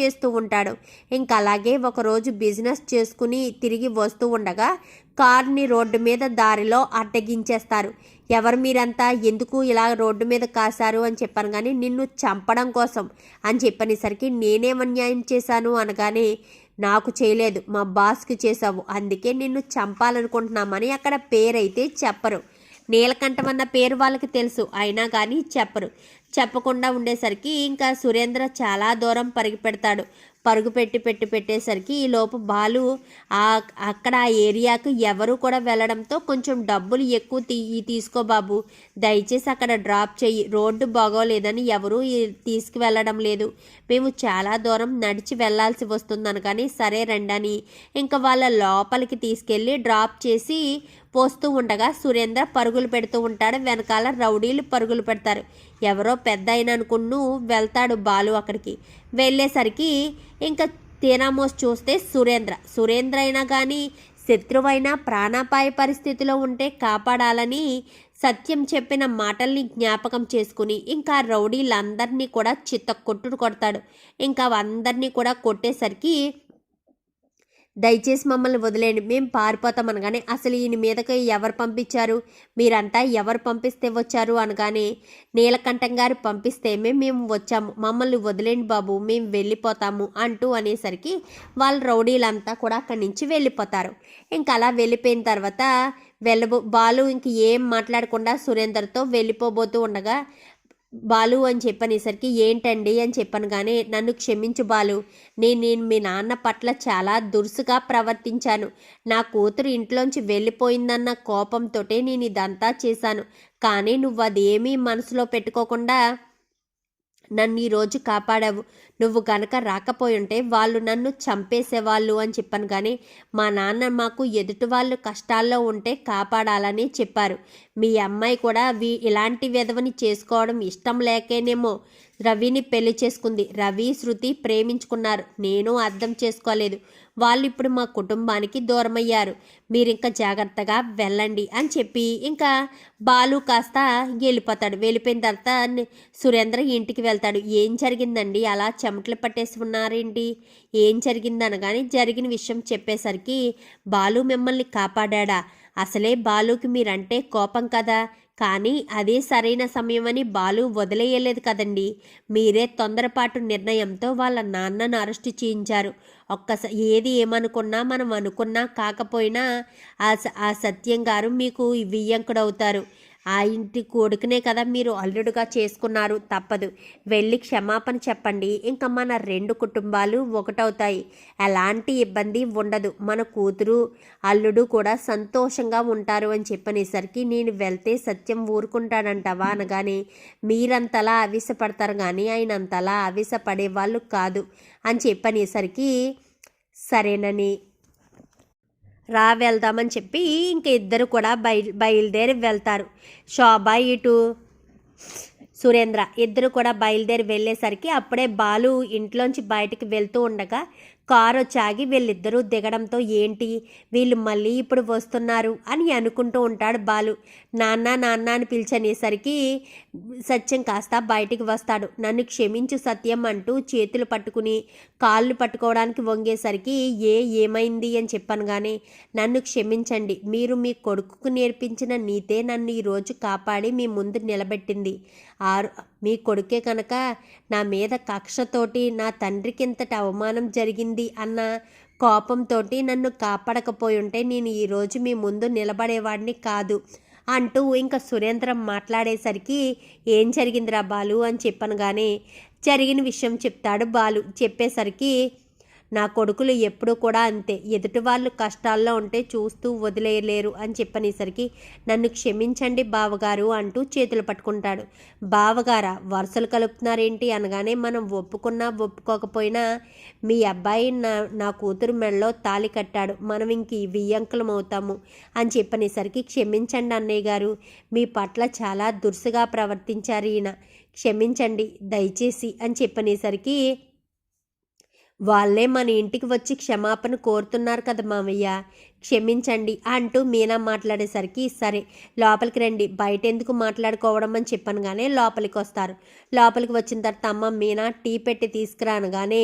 చేస్తూ ఉంటాడు. ఇంకా అలాగే ఒకరోజు బిజినెస్ చేసుకుని తిరిగి వస్తూ ఉండగా కార్ని రోడ్డు మీద దారిలో అడ్డగించేస్తారు. ఎవరు మీరంతా? ఎందుకు ఇలా రోడ్డు మీద కాశారు? అని చెప్పాను కానీ నిన్ను చంపడం కోసం అని చెప్పనేసరికి నేనేం అన్యాయం చేశాను అనగానే నాకు చేయలేదు మా బాస్కి చేసావు అందుకే నిన్ను చంపాలనుకుంటున్నామని అక్కడ పేరైతే చెప్పరు. నీలకంఠం అన్న పేరు వాళ్ళకి తెలుసు. అయినా కానీ చెప్పరు. చెప్పకుండా ఉండేసరికి ఇంకా సురేంద్ర చాలా దూరం పరుగు పెడతాడు. పరుగు పెట్టి పెట్టి పెట్టేసరికి ఈ లోపు బాలు ఆ అక్కడ ఆ ఏరియాకు ఎవరు కూడా వెళ్ళడంతో కొంచెం డబ్బులు ఎక్కువ తీ తీసుకో బాబు. దయచేసి అక్కడ డ్రాప్ చెయ్యి. రోడ్డు బాగోలేదని ఎవరు తీసుకువెళ్ళడం లేదు. మేము చాలా దూరం నడిచి వెళ్ళాల్సి వస్తుందని కానీ సరే రండని. ఇంకా వాళ్ళ లోపలికి తీసుకెళ్ళి డ్రాప్ చేసి పోస్తూ ఉండగా సురేంద్ర పరుగులు పెడుతూ ఉంటాడు. వెనకాల రౌడీలు పరుగులు పెడతారు. ఎవరో పెద్ద అయిన అనుకున్ను వెళ్తాడు బాలు అక్కడికి. వెళ్ళేసరికి ఇంకా తీనామోస్ చూస్తే సురేంద్ర. సురేంద్ర అయినా కానీ శత్రువైన ప్రాణాపాయ పరిస్థితిలో ఉంటే కాపాడాలని సత్యం చెప్పిన మాటల్ని జ్ఞాపకం చేసుకుని ఇంకా రౌడీలందరినీ కూడా చిత్త కొట్టుడు కొడతాడు. ఇంకా అందరినీ కూడా కొట్టేసరికి దయచేసి మమ్మల్ని వదిలేండి మేము పారిపోతాం అనగానే అసలు ఈయన మీదకి ఎవరు పంపించారు? మీరంతా ఎవరు పంపిస్తే వచ్చారు అనగానే నీలకంఠం గారు పంపిస్తే మేము వచ్చాము. మమ్మల్ని వదిలేండి బాబు మేము వెళ్ళిపోతాము అంటూ అనేసరికి వాళ్ళ రౌడీలంతా కూడా అక్కడి నుంచి వెళ్ళిపోతారు. ఇంకా అలా వెళ్ళిపోయిన తర్వాత వెళ్ళబో బాలు ఇంక ఏం మాట్లాడకుండా సురేందర్తో వెళ్ళిపోబోతూ ఉండగా బాలు అని చెప్పనేసరికి ఏంటండి అని చెప్పాను కానీ నన్ను క్షమించు బాలు. నేను నేను మీ నాన్న పట్ల చాలా దురుసుగా ప్రవర్తించాను. నా కూతురు ఇంట్లోంచి వెళ్ళిపోయిందన్న కోపంతో నేను ఇదంతా చేశాను. కానీ నువ్వు అదేమీ మనసులో పెట్టుకోకుండా నన్ను ఈరోజు కాపాడావు. నువ్వు గనక రాకపోయుంటే వాళ్ళు నన్ను చంపేసేవాళ్ళు అని చెప్పాను కానీ మా నాన్న మాకు ఎదుటి వాళ్ళు కష్టాల్లో ఉంటే కాపాడాలని చెప్పారు. మీ అమ్మాయి కూడా ఇలాంటి విధవని చేసుకోవడం ఇష్టం లేకేనేమో రవిని పెళ్ళి చేసుకుంది. రవి శృతి ప్రేమించుకున్నారు. నేను అర్థం చేసుకోలేదు. వాళ్ళు ఇప్పుడు మా కుటుంబానికి దూరమయ్యారు. మీరు ఇంకా జాగ్రత్తగా వెళ్ళండి అని చెప్పి ఇంకా బాలు కాస్త వెళ్ళిపోతాడు వెళ్ళిపోయిన తర్వాత సురేంద్ర ఇంటికి వెళ్తాడు. ఏం జరిగిందండి? అలా చెమటలు పట్టేసి ఉన్నారేంటి? ఏం జరిగిందనగానే జరిగిన విషయం చెప్పేసరికి బాలు మిమ్మల్ని కాపాడా అసలే బాలుకి మీరంటే కోపం కదా. కానీ అదే సరైన సమయమని బాలు వదిలేయలేదు కదండి. మీరే తొందరపాటు నిర్ణయంతో వాళ్ళ నాన్నను అరెస్టు చేయించారు. ఒక్కస ఏది ఏమనుకున్నా మనం అనుకున్నా కాకపోయినా ఆ ఆ సత్యం గారు మీకు వియ్యంకుడవుతారు. ఆ ఇంటి కొడుకునే కదా మీరు అల్లుడుగా చేసుకున్నారు. తప్పదు. వెళ్ళి క్షమాపణ చెప్పండి. ఇంకా మన రెండు కుటుంబాలు ఒకటవుతాయి. ఎలాంటి ఇబ్బంది ఉండదు. మన కూతురు అల్లుడు కూడా సంతోషంగా ఉంటారు అని చెప్పనేసరికి నేను వెళ్తే సత్యం ఊరుకుంటాడంటావా అనగానే మీరంతలా ఆవేశపడతారు కానీ ఆయన అంతలా ఆవేశపడే వాళ్ళు కాదు అని చెప్పనేసరికి సరేనని రా వెళ్దామని చెప్పి ఇంక ఇద్దరు కూడా బయ బయలుదేరి వెళ్తారు. శోభ ఇటు సురేంద్ర ఇద్దరు కూడా బయలుదేరి వెళ్ళేసరికి అప్పుడే బాలు ఇంట్లోంచి బయటికి వెళ్తూ ఉండగా కారు వచ్చాగి వీళ్ళిద్దరూ దిగడంతో ఏంటి? వీళ్ళు మళ్ళీ ఇప్పుడు వస్తున్నారు అని అనుకుంటూ ఉంటాడు బాలు. నాన్న నాన్న అని పిలిచనేసరికి సత్యం కాస్త బయటికి వస్తాడు. నన్ను క్షమించు సత్యం అంటూ చేతులు పట్టుకుని కాళ్ళు పట్టుకోవడానికి వంగేసరికి ఏ ఏమైంది అని చెప్పాను కానీ నన్ను క్షమించండి. మీరు మీ కొడుకుకు నేర్పించిన నీతే నన్ను ఈరోజు కాపాడి మీ ముందు నిలబెట్టింది. ఆరు మీ కొడుకే కనుక నా మీద కక్షతోటి నా తండ్రికింతటి అవమానం జరిగింది అన్న కోపంతో నన్ను కాపాడకపోయి ఉంటే నేను ఈరోజు మీ ముందు నిలబడేవాడిని కాదు అంటూ ఇంకా సురేంద్రం మాట్లాడేసరికి ఏం జరిగిందిరా బాలు? అని చెప్పను కానీ జరిగిన విషయం చెప్తాడు బాలు. చెప్పేసరికి నా కొడుకులు ఎప్పుడూ కూడా అంతే. ఎదుటి వాళ్ళు కష్టాల్లో ఉంటే చూస్తూ వదిలేయలేరు అని చెప్పనేసరికి నన్ను క్షమించండి బావగారు అంటూ చేతులు పట్టుకుంటాడు. బావగారా వరుసలు కలుపుతున్నారేంటి? అనగానే మనం ఒప్పుకున్నా ఒప్పుకోకపోయినా మీ అబ్బాయి నా నా కూతురు మెడలో తాలి కట్టాడు. మనం ఇంక వియ్యంకులం అవుతాము అని చెప్పనేసరికి క్షమించండి అన్నయ్య గారు. మీ పట్ల చాలా దురుసుగా ప్రవర్తించారు ఈయన. క్షమించండి దయచేసి అని చెప్పనేసరికి వాళ్ళే మన ఇంటికి వచ్చి క్షమాపణ కోరుతున్నారు కదా మామయ్య. క్షమించండి అంటూ మీనా మాట్లాడేసరికి సరే లోపలికి రండి. బయట ఎందుకు మాట్లాడుకోవడం అని చెప్పనగానే లోపలికి వస్తారు లోపలికి వచ్చిన తర్వాత అమ్మ మీనా టీ పెట్టి తీసుకురానగానే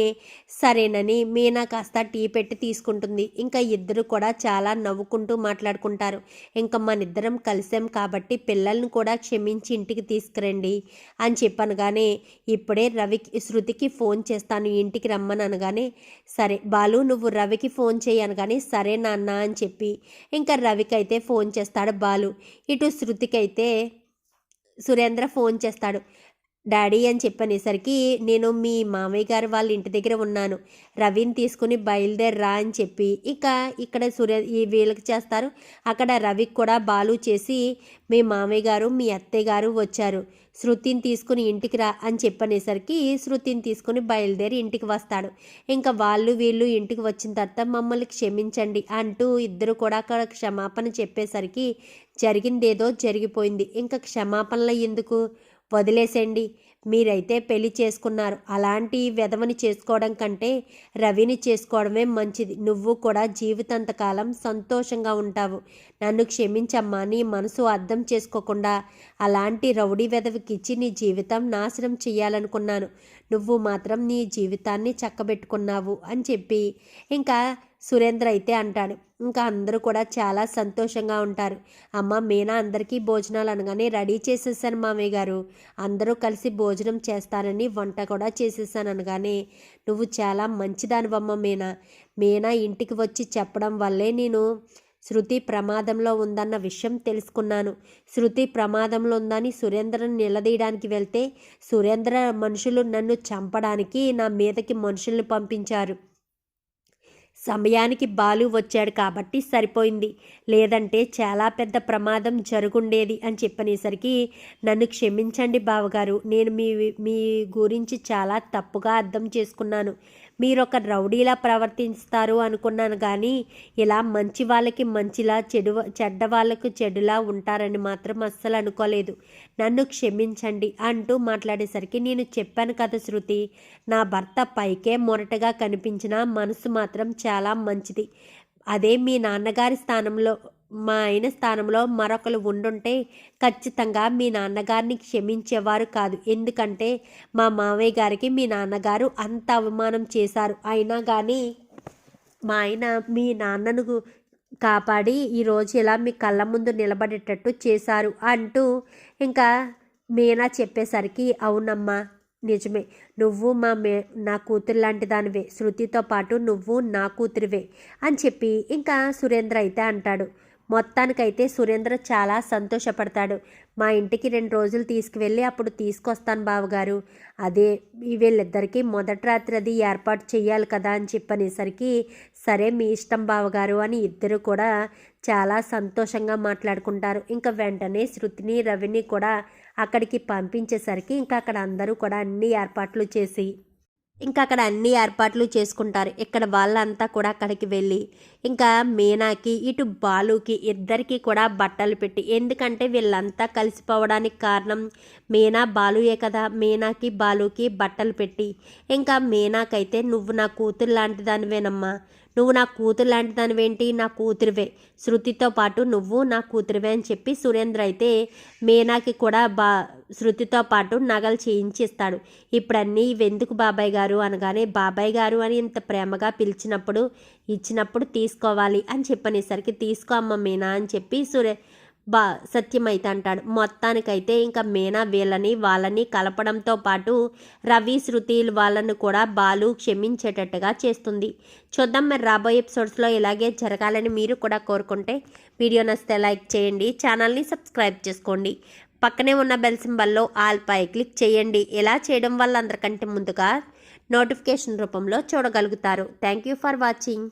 సరేనని మీనా కాస్త టీ పెట్టి తీసుకుంటుంది. ఇంకా ఇద్దరు కూడా చాలా నవ్వుకుంటూ మాట్లాడుకుంటారు. ఇంకా మన ఇద్దరం కలిసాం కాబట్టి పిల్లల్ని కూడా క్షమించి ఇంటికి తీసుకురండి అని చెప్పనగానే ఇప్పుడే రవికి శృతికి ఫోన్ చేస్తాను ఇంటికి రమ్మని అనగానే సరే బాలు నువ్వు రవికి ఫోన్ చేయను కానీ సరే నాన్న అని చెప్పి ఇంకా రవికైతే ఫోన్ చేస్తాడు బాలు. ఇటు శృతికైతే సురేంద్ర ఫోన్ చేస్తాడు. డాడీ అని చెప్పనేసరికి నేను మీ మామయ్య గారు వాళ్ళ ఇంటి దగ్గర ఉన్నాను. రవిని తీసుకుని బయలుదేరరా అని చెప్పి ఇక ఇక్కడ సూర్య ఈ వీళ్ళకి చేస్తారు. అక్కడ రవికి కూడా బాలు చేసి మీ మామయ్య గారు మీ అత్తయ్య గారు వచ్చారు. శృతిని తీసుకుని ఇంటికి రా అని చెప్పనేసరికి శృతిని తీసుకుని బయలుదేరి ఇంటికి వస్తాడు. ఇంకా వాళ్ళు వీళ్ళు ఇంటికి వచ్చిన తర్వాత మమ్మల్ని క్షమించండి అంటూ ఇద్దరు కూడా అక్కడ క్షమాపణ చెప్పేసరికి జరిగిందేదో జరిగిపోయింది. ఇంకా క్షమాపణలు ఎందుకు? వదిలేసేయండి. మీరైతే పెళ్ళి చేసుకున్నారు. అలాంటి వెధవని చేసుకోవడం కంటే రవిని చేసుకోవడమే మంచిది. నువ్వు కూడా జీవితాంతకాలం సంతోషంగా ఉంటావు. నన్ను క్షమించమ్మా. నీ మనసు అర్థం చేసుకోకుండా అలాంటి రౌడీ వెధవికిచ్చి నీ జీవితం నాశనం చేయాలనుకున్నాను నువ్వు మాత్రం నీ జీవితాన్ని చక్కబెట్టుకున్నావు అని చెప్పి ఇంకా సురేంద్ర అయితే అంటాడు. ఇంకా అందరూ కూడా చాలా సంతోషంగా ఉంటారు. అమ్మ మీనా అందరికీ భోజనాలు అనగానే రెడీ చేసేసాను మామయ్య గారు. అందరూ కలిసి భోజనం చేస్తానని వంట కూడా చేసేసాను అనగానే నువ్వు చాలా మంచిదానివమ్మ మీనా. మీనా ఇంటికి వచ్చి చెప్పడం వల్లే నేను శృతి ప్రమాదంలో ఉందన్న విషయం తెలుసుకున్నాను. శృతి ప్రమాదంలో ఉందని సురేంద్రను నిలదీయడానికి వెళ్తే సురేంద్ర మనుషులు నన్ను చంపడానికి నా మీదకి మనుషుల్ని పంపించారు. సమయానికి బాలు వచ్చాడు కాబట్టి సరిపోయింది. లేదంటే చాలా పెద్ద ప్రమాదం జరుగుండేది అని చెప్పనేసరికి నన్ను క్షమించండి బావగారు నేను మీ మీ గురించి చాలా తప్పుగా అర్థం చేసుకున్నాను. మీరు ఒక రౌడీలా ప్రవర్తిస్తారు అనుకున్నాను కానీ ఇలా మంచి వాళ్ళకి మంచిలా చెడు చెడ్డ వాళ్ళకు చెడులా ఉంటారని మాత్రం అస్సలు అనుకోలేదు. నన్ను క్షమించండి అంటూ మాట్లాడేసరికి నేను చెప్పాను కదా శృతి నా భర్త పైకే మొరటగా కనిపించిన మనసు మాత్రం చాలా చాలా మంచిది. అదే మీ నాన్నగారి స్థానంలో మా ఆయన స్థానంలో మరొకరు ఉండుంటే ఖచ్చితంగా మీ నాన్నగారిని క్షమించేవారు కాదు. ఎందుకంటే మా మామయ్య గారికి మీ నాన్నగారు అంత అవమానం చేశారు. అయినా కానీ మా ఆయన మీ నాన్నను కాపాడి ఈరోజు ఇలా మీ కళ్ళ ముందు నిలబడేటట్టు చేశారు అంటూ ఇంకా మీనా చెప్పేసరికి అవునమ్మా నిజమే. నువ్వు మా మే నా కూతురు లాంటి దానివే. శృతితో పాటు నువ్వు నా కూతురివే అని చెప్పి ఇంకా సురేంద్ర అయితే అంటాడు. మొత్తానికైతే సురేంద్ర చాలా సంతోషపడతాడు. మా ఇంటికి రెండు రోజులు తీసుకువెళ్ళి అప్పుడు తీసుకొస్తాను బావగారు. అదే వీళ్ళిద్దరికీ మొదటి రాత్రి అది ఏర్పాటు చేయాలి కదా అని చెప్పనేసరికి సరే మీ ఇష్టం బావగారు అని ఇద్దరు కూడా చాలా సంతోషంగా మాట్లాడుకుంటారు. ఇంకా వెంటనే శృతిని రవిని కూడా అక్కడికి పంపించేసరికి ఇంకా అక్కడ అందరూ కూడా అన్ని ఏర్పాట్లు చేసి ఇంకా అక్కడ అన్ని ఏర్పాట్లు చేసుకుంటారు. ఇక్కడ వాళ్ళంతా కూడా అక్కడికి వెళ్ళి ఇంకా మీనాకి ఇటు బాలుకి ఇద్దరికి కూడా బట్టలు పెట్టి ఎందుకంటే వీళ్ళంతా కలిసిపోవడానికి కారణం మీనా బాలుయే కదా. మీనాకి బాలుకి బట్టలు పెట్టి ఇంకా మీనాకైతే నువ్వు నా కూతురు లాంటి దానివేనమ్మా. నువ్వు నా కూతురు లాంటి దానివేంటి? నా కూతురువే. శృతితో పాటు నువ్వు నా కూతురువే అని చెప్పి సురేంద్ర అయితే మీనాకి కూడా బా శృతితో పాటు నగలు చేయించిస్తాడు. ఇప్పుడన్నీ ఇవెందుకు బాబాయ్ గారు అనగానే బాబాయ్ గారు అని ఇంత ప్రేమగా పిలిచినప్పుడు ఇచ్చినప్పుడు తీసుకోవాలి అని చెప్పనేసరికి తీసుకో అమ్మ మీనా అని చెప్పి సురే బా సత్యమైతే అంటాడు. మొత్తానికైతే ఇంకా మీనా వీళ్ళని వాళ్ళని కలపడంతో పాటు రవి శృతి వాళ్ళను కూడా బాలు క్షమించేటట్టుగా చేస్తుంది. చూద్దాం మరి రాబోయే ఎపిసోడ్స్లో ఇలాగే జరగాలని మీరు కూడా కోరుకుంటే వీడియో నచ్చితే లైక్ చేయండి ఛానల్ని సబ్స్క్రైబ్ చేసుకోండి. పక్కనే ఉన్న బెల్ సింబల్లో ఆల్ పై క్లిక్ చేయండి. ఇలా చేయడం వల్ల అందరికంటే ముందుగా నోటిఫికేషన్ రూపంలో చూడగలుగుతారు. Thank you for watching.